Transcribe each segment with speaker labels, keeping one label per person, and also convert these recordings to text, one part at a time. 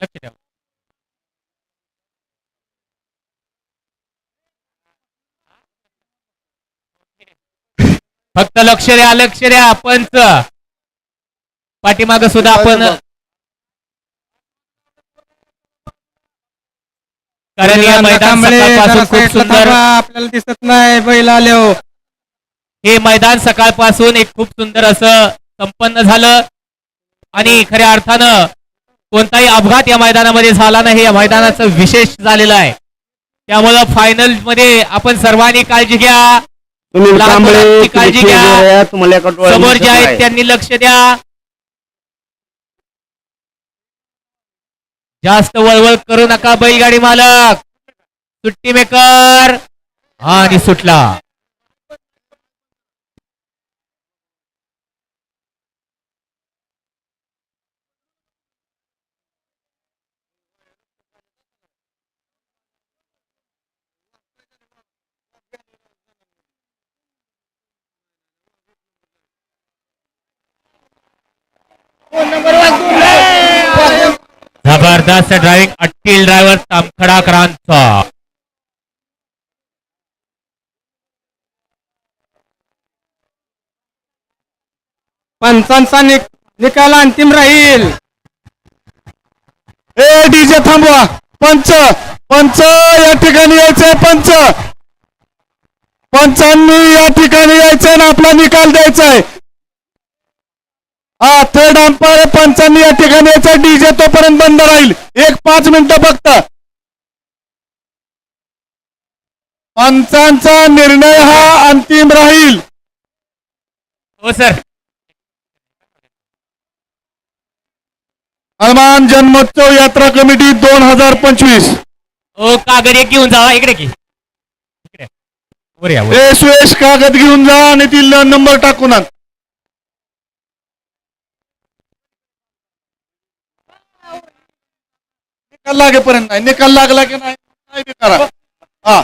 Speaker 1: लक्ष फक्त लक्ष द्या लक्ष द्या पंच. पाठीमाग सुद्धा आपण कारण या मैदान सकाळपासून खूप सुंदर
Speaker 2: आपल्याला दिसत नाही बैल आले हो.
Speaker 1: हे मैदान सकाळपासून एक खूप सुंदर असं संपन्न झालं. आणि खऱ्या अर्थानं कोणताही अपघात या मैदानामध्ये झाला नाही. या मैदानाचं विशेष झालेलं आहे. त्यामुळं फायनलमध्ये आपण सर्वांनी काळजी घ्या. लहान मुलांची काळजी घ्या. समोर जे आहेत. त्यांनी लक्ष द्या. जास्त वळवळ करू नका बैलगाडी मालक. सुट्टी मेकर. आणि सुटला. जबरदस्त ड्रायव्हिंग अट्टील ड्रायव्हर तामखडाकरांचा
Speaker 2: पंचांचा निक- निकाल अंतिम राहील.
Speaker 3: ए डीजे थांबवा. पंच पंच या ठिकाणी यायचंय पंच. पंचांनी या ठिकाणी यायचंय ना आपला निकाल द्यायचा आहे हा थर्ड अंपायर पंचांनी या ठिकाणी यायचंय डीजे तोपर्यंत बंद राहील. एक पाच मिनिटं फक्त. पंचांचा निर्णय हा अंतिम राहील.
Speaker 1: हो सर
Speaker 3: हनुमान जन्मोत्सव यात्रा कमिटी दोन हजार पंचवीस.
Speaker 1: ओ कागद एक घेऊन जावा इकडे की. इकडे. वर या वर.
Speaker 3: ए सुयश कागद घेऊन जा आणि ती ल- नंबर टाकून आण. निकाल लागेपर्यंत नाही. निकाल लागला की नाही नाही बी करा हा.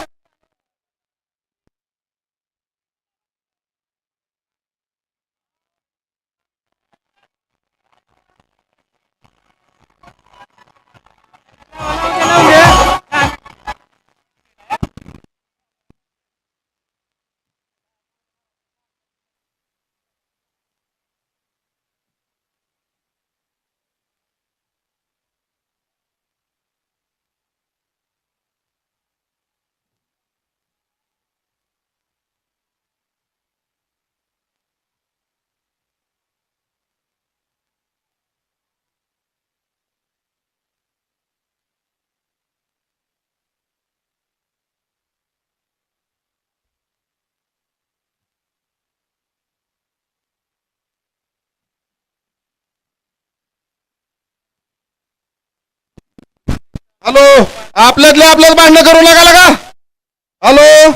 Speaker 3: हॅलो आपल्यातले आपल्याला भांडणं करू नका का हॅलो.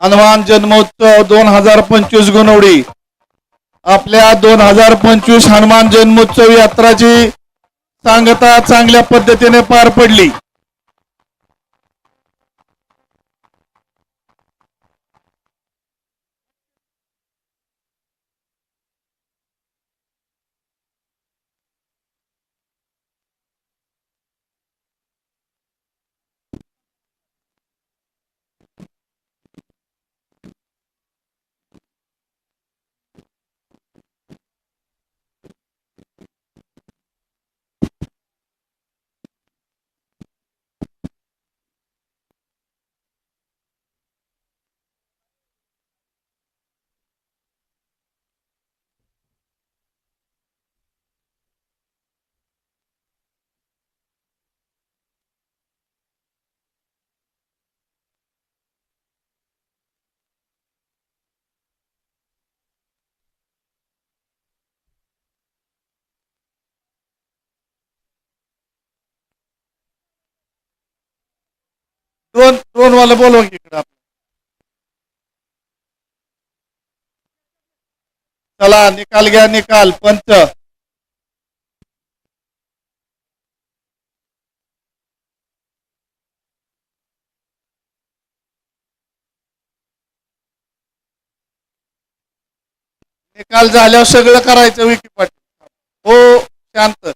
Speaker 3: हनुमान जन्मोत्सव दोन हजार पंचवीस गुणवडी. आपल्या दोन हजार पंचवीस हनुमान जन्मोत्सव यात्राची सांगता चांगल्या पद्धतीने पार पडली. दोन दोन वाला बोलवा की आपण चला निकाल घ्या निकाल पंच. निकाल झाल्यावर सगळं करायचं विकीपाटी हो शांत.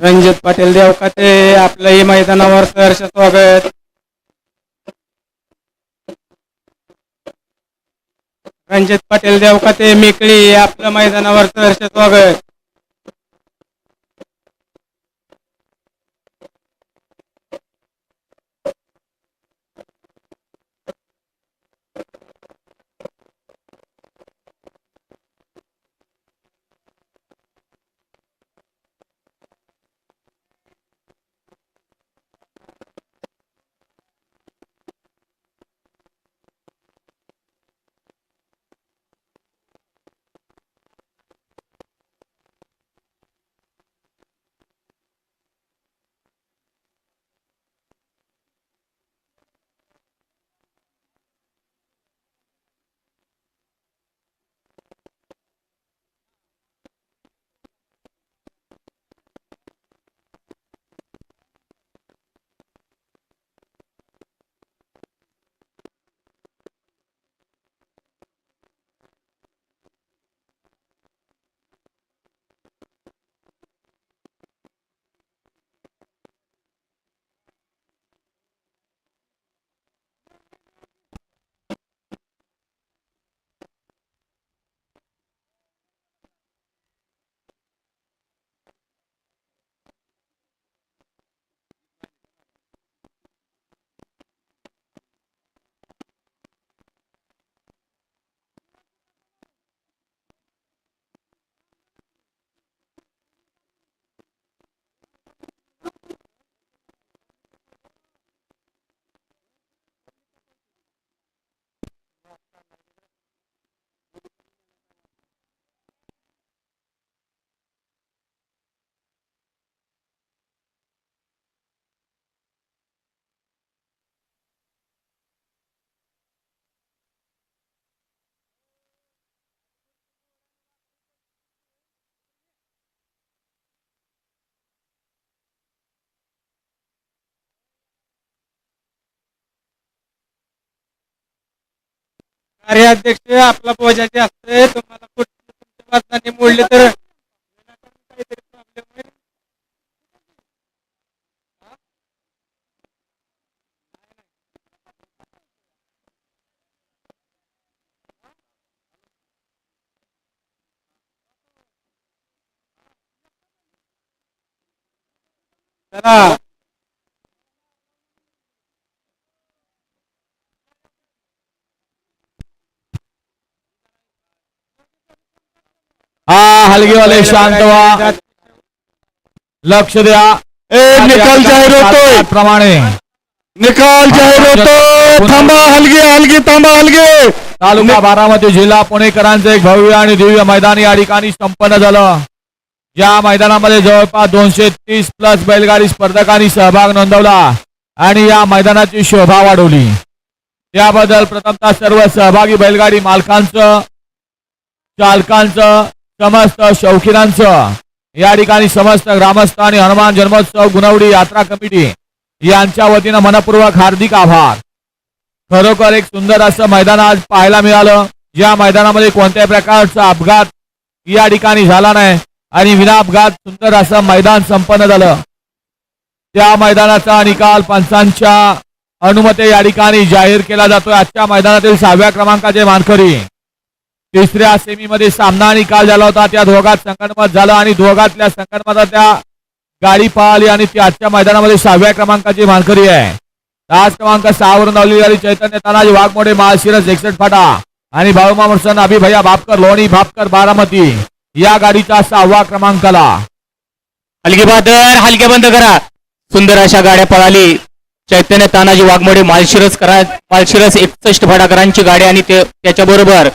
Speaker 2: रणजित पाटील देवकाते आपलंही मैदानावर सहर्ष स्वागत. रणजित पाटील देवकाते मेकळी आपल्या मैदानावर सहर्ष स्वागत. कार्याध्यक्ष आपला पोजाचे असते तुम्हाला कुठे वाचनाने मोडले तर काहीतरी प्रॉब्लेम होईल चला
Speaker 4: हा हलगीवाले शांत व्हा. लक्ष द्या.
Speaker 3: ए निकाल जाहीर होतोय.
Speaker 4: प्रमाणे.
Speaker 3: निकाल जाहीर होतो थांबा हलगी हलगी थांबा हलगी.
Speaker 4: तालुका बारामती जिल्हा पुणेकरांचं एक भव्य आणि दिव्य मैदान या ठिकाणी संपन्न झालं. या मैदानामध्ये जवळपास दोनशे तीस प्लस बैलगाडी स्पर्धकांनी सहभाग नोंदवला आणि या मैदानाची शोभा वाढवली. त्याबद्दल प्रथमतः सर्व सहभागी बैलगाडी मालकांचं चालकांचं समस्त शौकीनांचं. या ठिकाणी समस्त ग्रामस्थ आणि हनुमान जन्मोत्सव गुणवडी यात्रा कमिटी यांच्या वतीनं मनपूर्वक हार्दिक आभार. खरोखर एक सुंदर असं मैदान आज पाहायला मिळालं. या मैदानामध्ये कोणत्याही प्रकारचा अपघात या ठिकाणी झाला नाही आणि विना अपघात सुंदर असं मैदान संपन्न झालं. त्या मैदानाचा निकाल पंचांच्या अनुमते या ठिकाणी जाहीर केला जातोय. आजच्या मैदानातील सहाव्या क्रमांकाचे मानकरी तिसऱ्या सेमीमध्ये सामना निकाल झाला होता. त्या दोघात संकटमत झालं आणि दोघातल्या संकटमतात त्या गाडी पळाली आणि ती आजच्या मैदानामध्ये सहाव्या क्रमांकाची मानकरी आहे. तास क्रमांक सहावरून धावलेली गाडी चैतन्य तानाजी वाघमोडे माळशिरस एकसठ फाटा आणि भाऊमा मुर्सन अभिभया भापकर लोणी भापकर बारामती या गाडीचा सहावा क्रमांकाला.
Speaker 1: हलके बहादर हलके बंद करा. सुंदर अशा गाड्या पळाली. चैतन्य तानाजी वाघमोडे माळशिरस करा माळशिरस एकसष्ट फडाकरांची गाडी आणि ते त्याच्याबरोबर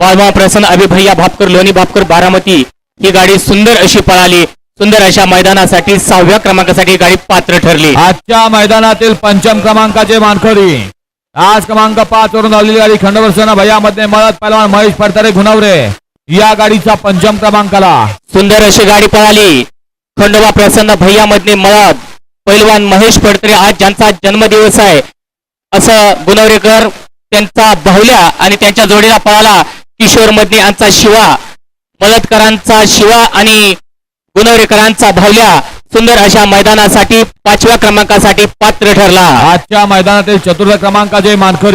Speaker 1: बाळमा प्रसन्न अभिभैया भापकर लोणी भापकर बारामती. ही गाडी सुंदर अशी पळाली. सुंदर अशा मैदानासाठी सहाव्या क्रमांकासाठी गाडी पात्र ठरली.
Speaker 4: आजच्या मैदानातील पंचम क्रमांकाचे मानकरी. आज क्रमांक पाच वरून धावलेली गाडी खंडवर्षण भैयामध्ये मळत पहिलवान महेश फडतरे गुणवरे. या गाडीचा पंचम क्रमांकाला.
Speaker 1: सुंदर अशी गाडी पळाली. खंडोबा प्रसन्न भैया मधने मळत पैलवान महेश फडतरे आज ज्यांचा जन्मदिवस आहे. असं गुणवरेकर त्यांचा बाहुल्या आणि त्यांच्या जोडीला पळाला. किशोर मधने यांचा शिवा मलतकरांचा शिवा आणि गुणवरेकरांचा भावल्या सुंदर अशा मैदानासाठी पाचव्या क्रमांकासाठी पात्र ठरला.
Speaker 4: आजच्या मैदानातील चतुर्थ क्रमांकाचे मानकरी.